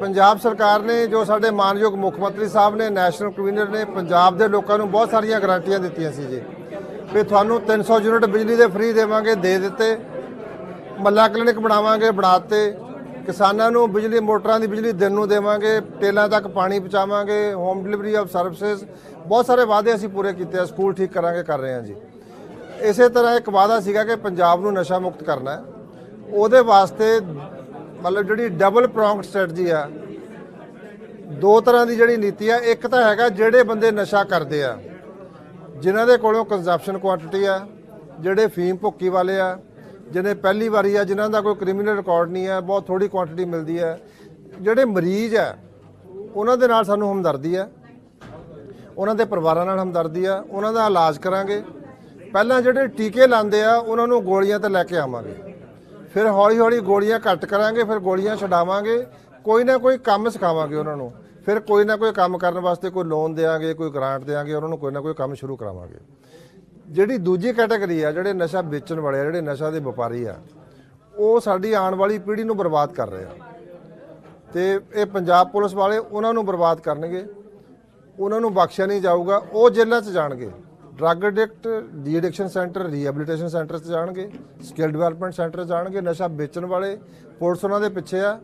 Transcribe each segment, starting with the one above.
ਪੰਜਾਬ ਸਰਕਾਰ ਨੇ ਜੋ ਸਾਡੇ ਮਾਨਯੋਗ ਮੁੱਖ ਮੰਤਰੀ ਸਾਹਿਬ ਨੇ, ਨੈਸ਼ਨਲ ਕਨਵੀਨਰ ਨੇ, ਪੰਜਾਬ ਦੇ ਲੋਕਾਂ ਨੂੰ ਬਹੁਤ ਸਾਰੀਆਂ ਗਾਰੰਟੀਆਂ ਦਿੱਤੀਆਂ ਸੀ ਜੀ। ਵੀ ਤੁਹਾਨੂੰ 300 ਯੂਨਿਟ ਬਿਜਲੀ ਦੇ ਫ੍ਰੀ ਦੇਵਾਂਗੇ, ਦੇ ਦਿੱਤੇ, ਮੱਲਾ ਕਲੀਨਿਕ ਬਣਾਵਾਂਗੇ ਬਣਾਤੇ ਕਿਸਾਨਾਂ ਨੂੰ ਬਿਜਲੀ, ਮੋਟਰਾਂ ਦੀ ਬਿਜਲੀ ਦਿਨ ਨੂੰ ਦੇਵਾਂਗੇ, ਟੇਲਾਂ ਤੱਕ ਪਾਣੀ ਪਹੁੰਚਾਵਾਂਗੇ ਹੋਮ ਡਿਲੀਵਰੀ ਆਫ ਸਰਵਿਸਿਜ਼ ਬਹੁਤ ਸਾਰੇ ਵਾਅਦੇ ਅਸੀਂ ਪੂਰੇ ਕੀਤੇ ਆ, ਸਕੂਲ ਠੀਕ ਕਰਾਂਗੇ, ਕਰ ਰਹੇ ਹਾਂ ਜੀ। ਇਸੇ ਤਰ੍ਹਾਂ ਇੱਕ ਵਾਅਦਾ ਸੀਗਾ ਕਿ ਪੰਜਾਬ ਨੂੰ ਨਸ਼ਾ ਮੁਕਤ ਕਰਨਾ ਹੈ। ਉਹਦੇ ਵਾਸਤੇ ਮਤਲਬ ਜਿਹੜੀ ਡਬਲ ਪ੍ਰੋਂਗਡ ਸਟ੍ਰੈਟਜੀ ਆ, ਦੋ ਤਰ੍ਹਾਂ ਦੀ ਜਿਹੜੀ ਨੀਤੀ ਆ, ਇੱਕ ਤਾਂ ਹੈਗਾ ਜਿਹੜੇ ਬੰਦੇ ਨਸ਼ਾ ਕਰਦੇ ਆ, ਜਿਨ੍ਹਾਂ ਦੇ ਕੋਲੋਂ ਕੰਜ਼ੰਪਸ਼ਨ ਕੁਆਂਟੀਟੀ ਆ, ਜਿਹੜੇ ਫੀਮ ਭੁੱਕੀ ਵਾਲੇ ਆ, ਜਿਹਨੇ ਪਹਿਲੀ ਵਾਰੀ ਆ, ਜਿਨ੍ਹਾਂ ਦਾ ਕੋਈ ਕ੍ਰਿਮੀਨਲ ਰਿਕਾਰਡ ਨਹੀਂ ਹੈ ਬਹੁਤ ਥੋੜੀ ਕੁਆਂਟੀਟੀ ਮਿਲਦੀ ਹੈ ਜਿਹੜੇ ਮਰੀਜ਼ ਆ, ਉਹਨਾਂ ਦੇ ਨਾਲ ਸਾਨੂੰ ਹਮਦਰਦੀ ਆ, ਉਹਨਾਂ ਦੇ ਪਰਿਵਾਰਾਂ ਨਾਲ ਹਮਦਰਦੀ ਆ, ਉਹਨਾਂ ਦਾ ਇਲਾਜ ਕਰਾਂਗੇ, ਪਹਿਲਾਂ ਜਿਹੜੇ ਟੀਕੇ ਲਾਉਂਦੇ ਆ, ਉਹਨਾਂ ਨੂੰ ਗੋਲੀਆਂ ਤੇ ਲੈ ਕੇ ਆਵਾਂਗੇ। ਫਿਰ ਹੌਲੀ ਹੌਲੀ ਗੋਲੀਆਂ ਘੱਟ ਕਰਾਂਗੇ, ਫਿਰ ਗੋਲੀਆਂ ਛਡਾਵਾਂਗੇ। ਕੋਈ ਨਾ ਕੋਈ ਕੰਮ ਸਿਖਾਵਾਂਗੇ ਉਹਨਾਂ ਨੂੰ। ਫਿਰ ਕੋਈ ਨਾ ਕੋਈ ਕੰਮ ਕਰਨ ਵਾਸਤੇ ਕੋਈ ਲੋਨ ਦੇਵਾਂਗੇ ਕੋਈ ਗ੍ਰਾਂਟ ਦੇਵਾਂਗੇ ਉਹਨਾਂ ਨੂੰ ਕੋਈ ਨਾ ਕੋਈ ਕੰਮ ਸ਼ੁਰੂ ਕਰਾਵਾਂਗੇ। ਜਿਹੜੀ ਦੂਜੀ ਕੈਟਾਗਰੀ ਆ, ਜਿਹੜੇ ਨਸ਼ਾ ਵੇਚਣ ਵਾਲੇ ਆ, ਜਿਹੜੇ ਨਸ਼ਾ ਦੇ ਵਪਾਰੀ ਆ, ਉਹ ਸਾਡੀ ਆਉਣ ਵਾਲੀ ਪੀੜ੍ਹੀ ਨੂੰ ਬਰਬਾਦ ਕਰ ਰਹੇ ਆ। ਤੇ ਇਹ ਪੰਜਾਬ ਪੁਲਿਸ ਵਾਲੇ ਉਹਨਾਂ ਨੂੰ ਬਰਬਾਦ ਕਰਨਗੇ। ਉਹਨਾਂ ਨੂੰ ਬਖਸ਼ਿਆ ਨਹੀਂ ਜਾਊਗਾ, ਉਹ ਜੇਲ੍ਹਾਂ 'ਚ ਜਾਣਗੇ। Drug addict, de addiction centre, rehabilitation centre 'ਚ ਜਾਣਗੇ, ਸਕਿੱਲ ਡਿਵੈਲਪਮੈਂਟ ਸੈਂਟਰ 'ਚ ਜਾਣਗੇ, ਨਸ਼ਾ ਵੇਚਣ ਵਾਲੇ ਪੁਲਿਸ ਉਹਨਾਂ ਦੇ ਪਿੱਛੇ ਆ।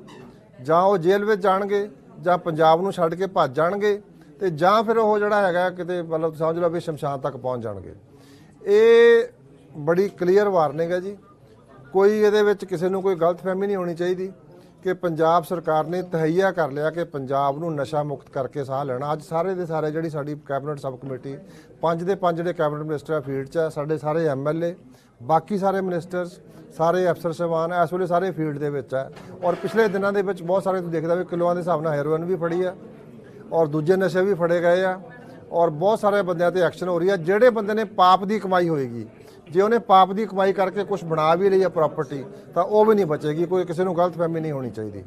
ਜਾਂ ਉਹ ਜੇਲ੍ਹ ਵਿੱਚ ਜਾਣਗੇ, ਜਾਂ ਪੰਜਾਬ ਨੂੰ ਛੱਡ ਕੇ ਭੱਜ ਜਾਣਗੇ, ਤੇ ਜਾਂ ਫਿਰ ਉਹ ਜਿਹੜਾ ਹੈਗਾ ਕਿਤੇ ਮਤਲਬ ਸਮਝ ਲਓ ਵੀ ਸ਼ਮਸ਼ਾਨ ਤੱਕ ਪਹੁੰਚ ਜਾਣਗੇ। ਇਹ ਬੜੀ ਕਲੀਅਰ ਵਾਰਨਿੰਗ ਹੈ ਜੀ। ਕੋਈ ਇਹਦੇ ਵਿੱਚ ਕਿਸੇ ਨੂੰ ਕੋਈ ਗਲਤਫਹਿਮੀ ਨਹੀਂ ਹੋਣੀ ਚਾਹੀਦੀ। ਕਿ ਪੰਜਾਬ ਸਰਕਾਰ ਨੇ ਤਹਈਆ ਕਰ ਲਿਆ ਕਿ ਪੰਜਾਬ ਨੂੰ ਨਸ਼ਾ ਮੁਕਤ ਕਰਕੇ ਸਾਹ ਲੈਣਾ। ਅੱਜ ਸਾਰੇ ਦੇ ਸਾਰੇ ਜਿਹੜੀ ਸਾਡੀ ਕੈਬਨਿਟ ਸਬ ਕਮੇਟੀ, ਪੰਜ ਦੇ ਪੰਜ ਜਿਹੜੇ ਕੈਬਨਿਟ ਮਿਨਿਸਟਰ ਆ ਫੀਲਡ 'ਚ ਆ, ਸਾਡੇ ਸਾਰੇ ਐਮਐਲਏ ਬਾਕੀ ਸਾਰੇ ਮਿਨਿਸਟਰਸ, ਸਾਰੇ ਅਫਸਰ ਸਹਿਬਾਨ ਇਸ ਵੇਲੇ ਸਾਰੇ ਫੀਲਡ ਦੇ ਵਿੱਚ ਆ। ਔਰ ਪਿਛਲੇ ਦਿਨਾਂ ਦੇ ਵਿੱਚ ਬਹੁਤ ਸਾਰੇ ਤੁਸੀਂ ਦੇਖਦਾ ਵੀ ਕਿਲੋਆਂ ਦੇ ਹਿਸਾਬ ਨਾਲ ਹੈਰੋਇਨ ਵੀ ਫੜੀ ਆ ਔਰ ਦੂਜੇ ਨਸ਼ੇ ਵੀ ਫੜੇ ਗਏ ਆ। ਔਰ ਬਹੁਤ ਸਾਰੇ ਬੰਦਿਆਂ ਤੇ ਐਕਸ਼ਨ ਹੋ ਰਹੀ ਆ। ਜਿਹੜੇ ਬੰਦੇ ਨੇ ਪਾਪ ਦੀ ਕਮਾਈ ਹੋਏਗੀ ਜੇ ਉਹਨੇ ਪਾਪ ਦੀ ਕਮਾਈ ਕਰਕੇ ਕੁਝ ਬਣਾ ਵੀ ਲਈ ਆ ਪ੍ਰਾਪਰਟੀ ਤਾਂ ਉਹ ਵੀ ਨਹੀਂ ਬਚੇਗੀ, ਕੋਈ ਕਿਸੇ ਨੂੰ ਗਲਤਫਹਿਮੀ ਨਹੀਂ ਹੋਣੀ ਚਾਹੀਦੀ।